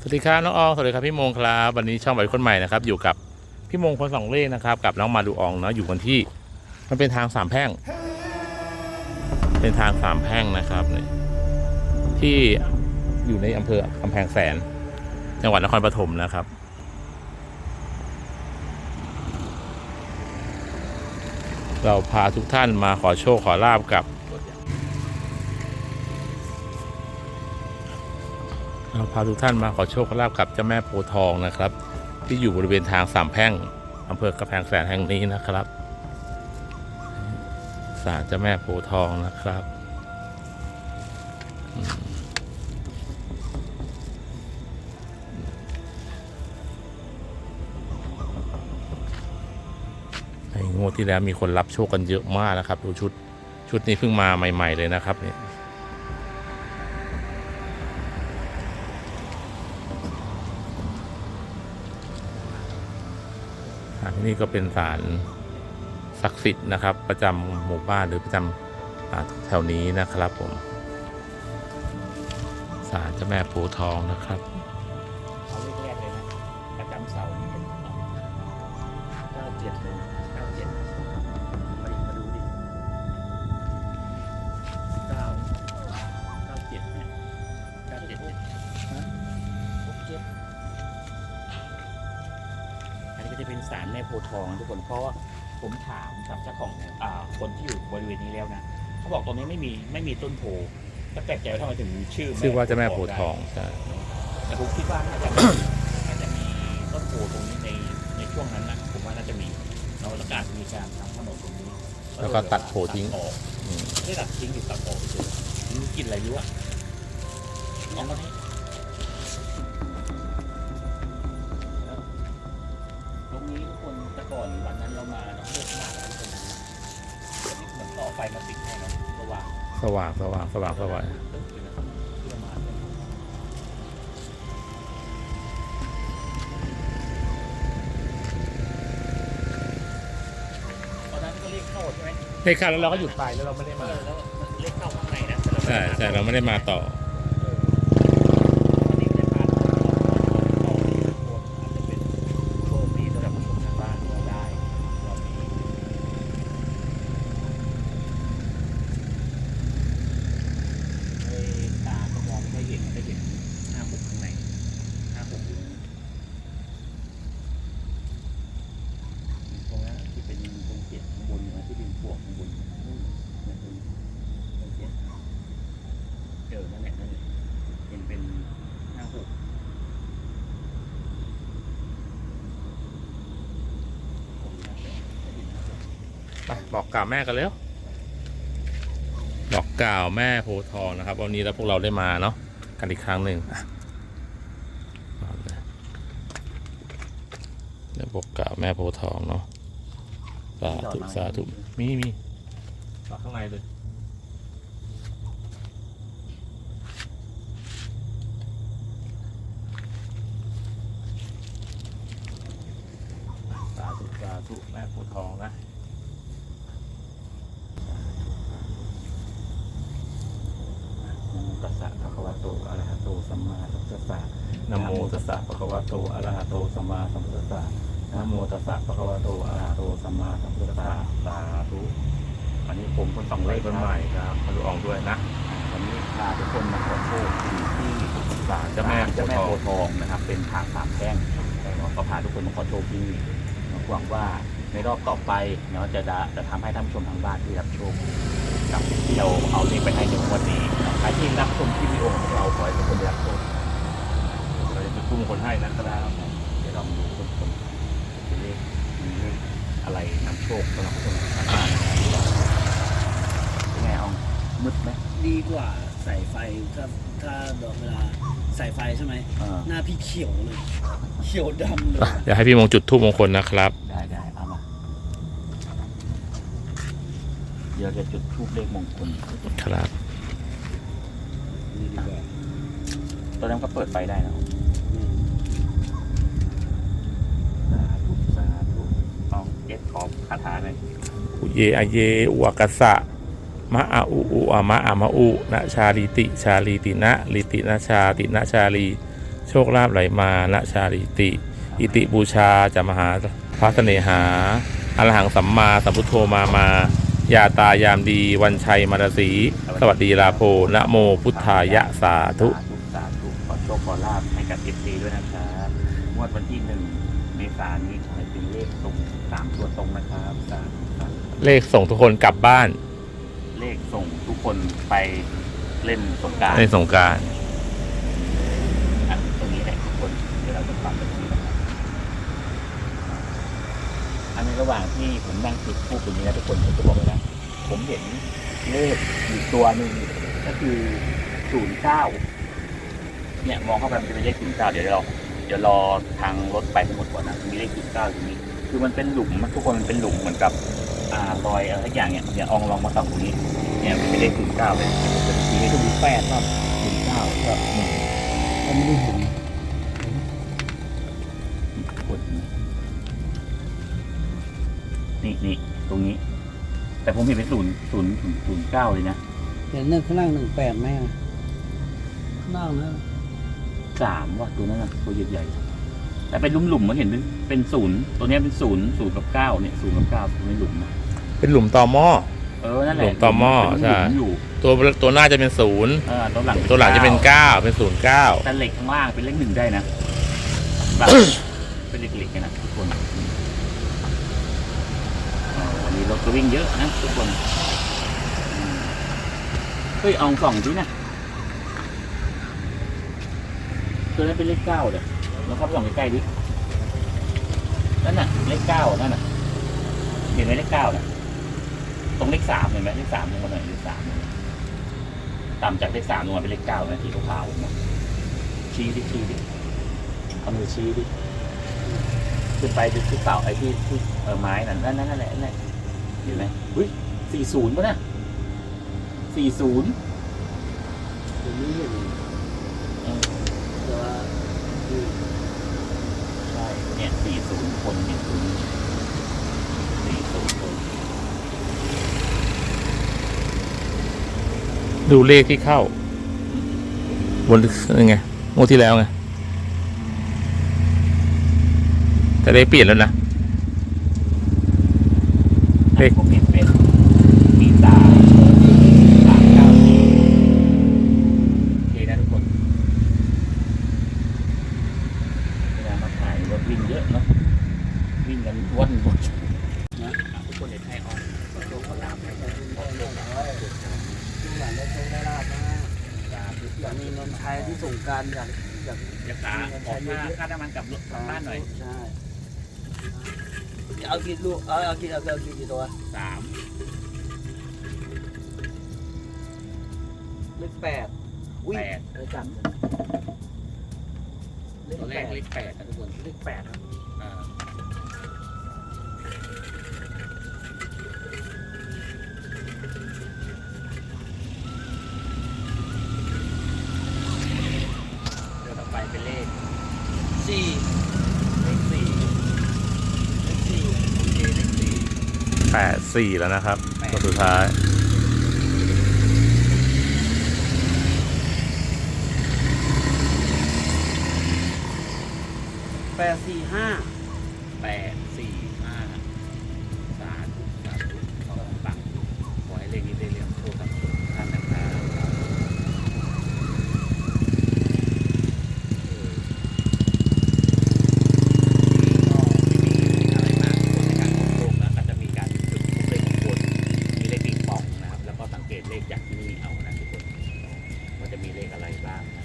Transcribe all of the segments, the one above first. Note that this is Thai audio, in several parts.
สวัสดีครับน้องอองสวัสดีครับพี่มงครับวันนี้ช่องใบคนใหม่นะครับอยู่กับพี่มงคนสองเล่นะครับกับน้องมาดูอองเนาะอยู่กันที่ มันเป็นทางสามแพร่ง เป็นทางสามแพร่งนะครับที่อยู่ในอำเภอกำแพงแสน จังหวัดนครปฐมนะครับเราพาทุกท่านมาขอโชคขอลาบกับ เราพาทุกท่านมาขอโชคขอลาบกับเจ้าแม่โพทองนะครับ ที่อยู่บริเวณทางสามแพร่งอำเภอกระแพงแสนแห่งนี้นะครับศาลเจ้าแม่โพทองนะครับไอ้งวดที่แล้วมีคนรับโชคกันเยอะมากนะครับ ดูชุดชุดนี้เพิ่งมาใหม่ ๆ เลยนะครับเนี่ย นี่ก็เป็นศาลศักดิ์สิทธิ์นะครับ ประจำหมู่บ้านหรือประจำแถวนี้นะครับผมศาลเจ้าแม่ปูทองนะครับเขาเลขแรกเลยนะประจำเสาร์นี่เป็นเก้าเจ็ดเลย อันนี้ก็จะเป็นสารแม่โพธิ์ทองนะทุกคนเพราะว่าผมถามกับเจ้าของอ่าคนที่อยู่บริเวณนี้แล้วนะเขาบอกตรงนี้ไม่มีไม่มีต้นโพแต่แปลกใจว่าทำไมถึงมีชื่อชื่อว่าเจ้าแม่โพธิ์ทองใช่ แต่ผมคิดว่าน่าจะมีน่าจะมีต้นโพตรงนี้ในในช่วงนั้นนะผมว่าน่าจะมีเราประกาศมีการทำถนนตรงนี้แล้วก็ตัดโพทิ้ง ออก อืม ไม่ได้ตัดทิ้งหรือตัดออกเฉยๆมันกินอะไรรู้อะลองมาดิต ว่างสว่างสว่างสว่างสว่างที่เรามาเนี่ยตอนนั้นก็เรียกเข้าใช่ไหมในคาแล้วเราก็หยุดไปแล้วเราไม่ได้เอมาอแล้วมันเรียกเข้าข้างในนะใช่ใช่เราไม่ได้มาต่ออั ไปบอกกล่าวแม่กันเร็วบอกกล่าวแม่โพธิ์ทองนะครับ วันนี้แล้วพวกเราได้มาเนาะกันอีกครั้งหนึ่งอะเอาเลยเดี๋ยวบอกกล่าวแม่โพธิ์ทองเนาะสาธุสาธุมีมีต่อข้างในเลยสาธุสาธุแม่โพธิ์ทองนะนะโมตัสสะภะคะวะ โตอะระหะโตสัมมาสัมพุทธัสสะนะโมตัสสะภะคะวะโตอะระหะโตสัมมาสัมพุทธัสสะนะโมตัสสะภะคะวะโตอะระหะโตสัมมาสัมพุทธัสสะสาธุอันนี้ผมคนสองเลเลขขคนใหม่ครับมาดูอองด้วยนะวันนี้พาทุกคนมาขอโชคที่ที่ศาลเจ้าแม่เจ้าแม่โพโพธิ์ธิ์ททอองงนะครับ เป็นทางสามแพร่งเนาะก็พาทุกคนมาขอโชคที่นี่หวังว่าในรอบต่อไปเนาะจะจะจะทำให้ท่านผู้ชมทางบ้านที่รับโชค กับที่เราเอาเลขไปให้ในวันนี้เนาะใครที่รับชมคลิปวิดีโอของเราขอให้ทุกคนได้รับชคเราจะจุดพุ่มคนให้นะครับเดี๋ยวลองดูคนคนเป็นเลขมีเลขอะไรนำโชคสำหรับผู้ชมทางบ้านนะครับเป็นไงเอามืดไหมดีกว่าใส่ไฟถ้าถ้าดอกเวลาใส่ไฟใช่ไหมหน้าพี่เขียวเลยเขียวดำเลย เดี๋ยวให้พี่มงจุดทูปมงคลนะครับ ได้ได้ เอามาเดี๋ยวจะจุดทูบเลขมงคลครับนี่ดีกว่าตอนนั้นก็เปิดไฟได้นะสาธุสาธุเอาเอสขอคาถาหน่อยอุเยอเยอุวกัสสะมะอาอุอุอะมะอะมะอุนะชาลิติ ชาลีตินะลิตินะชาตินะชาลีโชคลาภไหลมานะชาลิติ อิติบูชาจะมหาพระเสน่หาอรหังสัมมาสัมพุทโธมามา ยาตายามดีวันชัยมารสี สวัสดีลาโพนะโมพุทธายะสาธุสาธุสาธุขอโชคขอลาบให้กับเอฟซีด้วยนะครับงวดวันที่หนึ่งเมษายนนี้ขอให้เป็นเลขตรงสามตัวตรงนะครับสาธุสาธุเลขส่งทุกคนกลับบ้าน เลขส่งทุกคนไปเล่นสงกราร ในสงกราร อันตรงนี้แหละทุกคนเดี๋ยวเราจะปรับแบบนี้นะครับอันใน ระหว่างที่ผมนั่งจุดทูบตรงนี้นะทุกคนผมจะบอกเลยนะผมเห็นเลขอยู่ตัวหนึ่งก็คือศูนย์เก้าเนี่ยมองเข้าไปมันจะเป็นเลขศูนย์เก้าเดี๋ยวเราเดี๋ยวรอทางรถไปทั้งหมดก่อนนะมีเลขศูนย์เก้าอยู่นี้ คือมันเป็นหลุมทุกคนมันเป็นหลุมเหมือนกับอ่ารอยอะไรสักอย่างเนี่ยเนี่ยอองลองมาส่องตรงนี้ เนี่ยมันเป็นเลขศูนย์เก้าเลยเป็นสีเลขศูนย์แปดรอบศูนย์เก้าก็หนึ่งผมไม่ไนี่นี่ตรงนี้ แต่ผมเห็นเป็นศูนย์ศูนย์ศูนย์ศูนย์เก้าเลยนะเห็นหนึ่งข้างล่างหนึ่งแปดไหมอะข้างล่างนะสามว่ะตัวนั้นนะตัวใหญ่ๆแต่เป็นหลุมๆมันเห็นเป็นเป็นศูนย์ตัวเนี้ยเป็นศูนย์ศูนย์กับเก้าเนี่ยศูนย์กับเก้าตัวนี้หลุมนะเป็นหลุมต่อหม้อ เออนั่นแหละหลุมต่อหม้อเป็นใช่หลุมอยู่ตัวตัวหน้าจะเป็นศูนย์เออตัวหลังตัวหลังจะเป็นเก้าเป็นศูนย์เก้าแต่เหล็กข้างล่างเป็นเลขหนึ่งได้นะแบบเป็นเหล็กๆกันนะทุกคน มีรถก็วิ่งเยอะนะทุกคนเฮ้ยเอาสองดินะตัวนั้นเป็นเลขเก้าเลยแล้วเข้าไปส่องใกล้ๆดินั่นน่ะเลขเก้านั่นน่ะเห็นไหมเลขเก้าน่ะตรงเลขสามเห็นไหมเลขสามลงมาหน่อยเลขสามลงมาต่ำจากเลขสามลงมาเป็นเลขเก้านะที่ขาวๆนะชี้ดิชี้ดิเอามือชี้ดิขึ้นไปดูที่เต่าไอ้ที่ที่เออไม้นั่นนั่นนั่นนั่นแหละนั่นแหละ เห็นไหมอุ้ยสี่ศูนย์ป่ะน่ะสี่ศูนย์ผมไม่เห็นแต่ว่าคือใช่เนี่ยสี่ศูนย์คนเนี่ยตรงนี้สี่ศูนย์คนดูเลขที่เข้า บนยังไงงวดที่แล้วไงแต่ได้เปลี่ยนแล้วนะ เลขผมเห็นเป็นมีตาสามเก้าสี่โอเคนะทุกคนเวลามาถ่ายรถวิ่งเยอะเนาะวิ่งกันวนหมดนะทุกคนเดี๋ยวให้ออกขอโชคขอลาบให้ขอโชคขอลาบทุกหลังได้โชคได้ลาบนะอยากมีเงินใช้ที่ส่งการอยากอยากอยากหาออกค่าค่าน้ำมันกับรถกลับบ้านหน่อยใช่ เอากี่ลูกเอาเอากี่เอาเอากี่กี่ตัวสามเลขแปดอุ้ยแปดเลขจำเลขตัวแรแปกดเลขแปดนะทุกคนเลขแปดครับอ่า สี่แล้วนะครับแปดตัวสุดท้าย แปดสี่ห้าแปดสี่ห้าสาธุสาธุขอให้ปังขอให้เลขนี้ได้เรียงโชคกับทุกท่านนะครับก็ไม่มีอะไรมากในการขอโชคนะก็จะมีการจุดทูปเลขมงคลมีเลขปิงปองนะครับ แล้วก็สังเกตเล ขจากที่นี่เอานะทุกคนว่าจะมีเลขอะไรบ้างนะ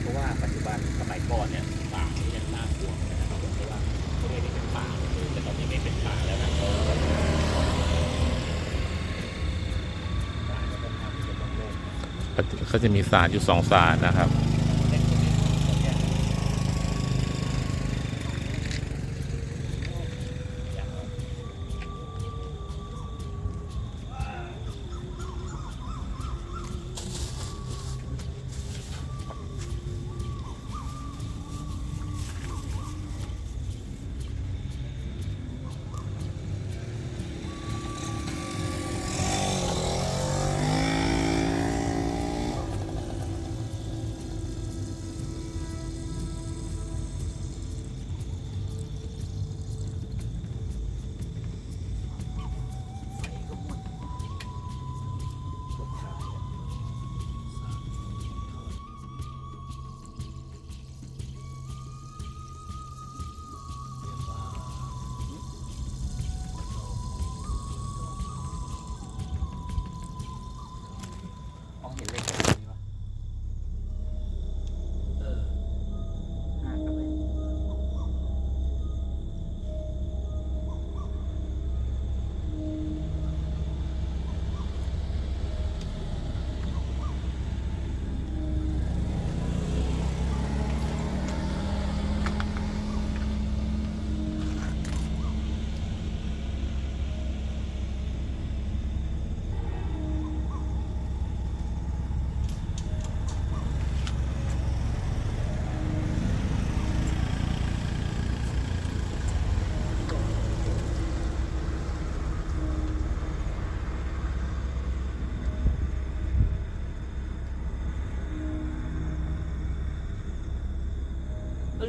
เพราะว่าปัจจุบันสมัยก่อนเนี่ยป่านี่ยังน่ากลัวนะครับเพราะว่าเขาเรียกว่เป็นป่าเลยแต่ตอนนี้ไม่เป็นป่าแล้วนะเขาจะโล่งๆก็จะมีศาสตร์อยู่สองศาสตร์นะครับ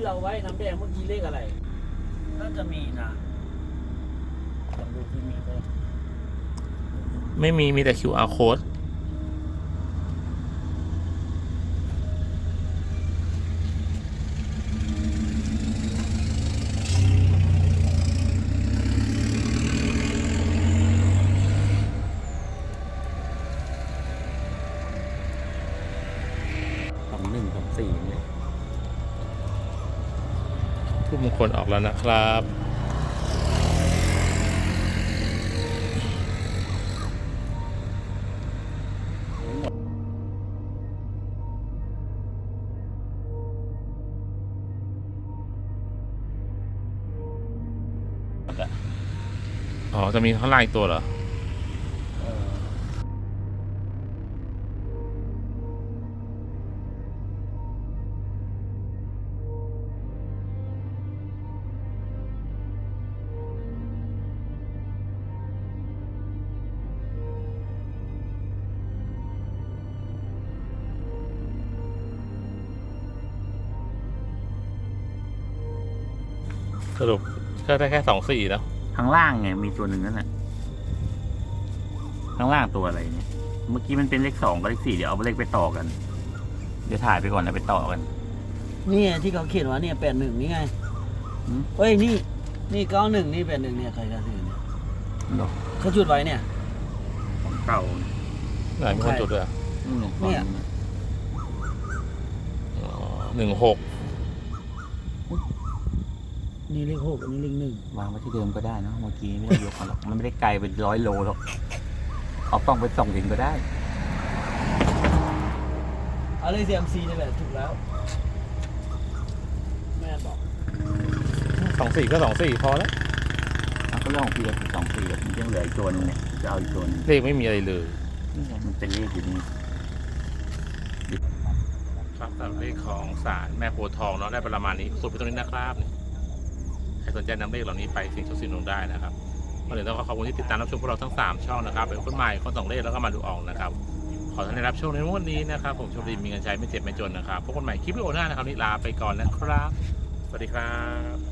เราไว้น้ำแดงเมื่อกี้เลขอะไร น่าจะมีนะลองดูที่มีก็ไม่มีมีแต่ QR code สองหนึ่งสองสี่เนี่ย ทูบมงคลออกแล้วนะครับ อ๋อ จะมีข้างล่างอีกตัวเหรอ สรุปก็ได้แค่สองสี่แล้วข้างล่างไงมีตัวหนึ่งนั่นแหละข้างล่างตัวอะไรเนี่ย เมื่อกี้มันเป็นเลขสองกับเลขสี่เดี๋ยวเอาเลขไปต่อกัน เดี๋ยวถ่ายไปก่อนแล้วไปต่อกัน นี่ไงที่เขาเขียนว่าเนี่ยแปดหนึ่งนี่ไงหืม เฮ้ยนี่ นี่เก้าหนึ่งนี่แปดหนึ่งเนี่ยใครกันถือเนี่ยหรอเขาจุดไว้เนี่ย ของเก่าไหนมีคนจุดเลยอะเนี่ย อ๋อหนึ่งหก นี่เลขหกอันนี้เลขหนึ่งวางไว้ที่เดิมก็ได้นะเมื่อกี้ไม่ได้ยกมาหรอก มันไม่ได้ไกลเป็นร้อยโลหรอก เอากล้องไปส่องเองก็ได้ เอาเลยเซียมซีนี่แหละถูกแล้ว แม่บอกสองสี่ก็สองสี่พอแล้วเอาก็เรื่องของพี่เราสองสี่มันยังเหลืออีกตัวหนึงเนี่ยจะเอาอีกตัวหนึงเลขไม่มีอะไรเลยนี่ไงมันเป็นเลขอยู่นี่ครับสำหรับเลขของศาลแม่โพธิ์ทองเนาะได้ประมาณนี้สุดไปตรงนี้นะครับใครสนใจนำเลขเหล่านี้ไปเสิ่งโชคสิ่งลงได้นะครับก็เลยต้องขอขอบคุณที่ติดตามรับชมพวกเราทั้ง 3 ช่องนะครับเป็นคนใหม่คนสองเลขแล้วก็มาดูออกนะครับ ขอท่านได้รับโชคในวันนี้นะครับ ผมโชคดีมีเงินใช้ไม่เจ็บไม่จนนะครับพบกันใหม่คลิปวิดีโอหน้านะครับนี่ลาไปก่อนนะครับ สวัสดีครับ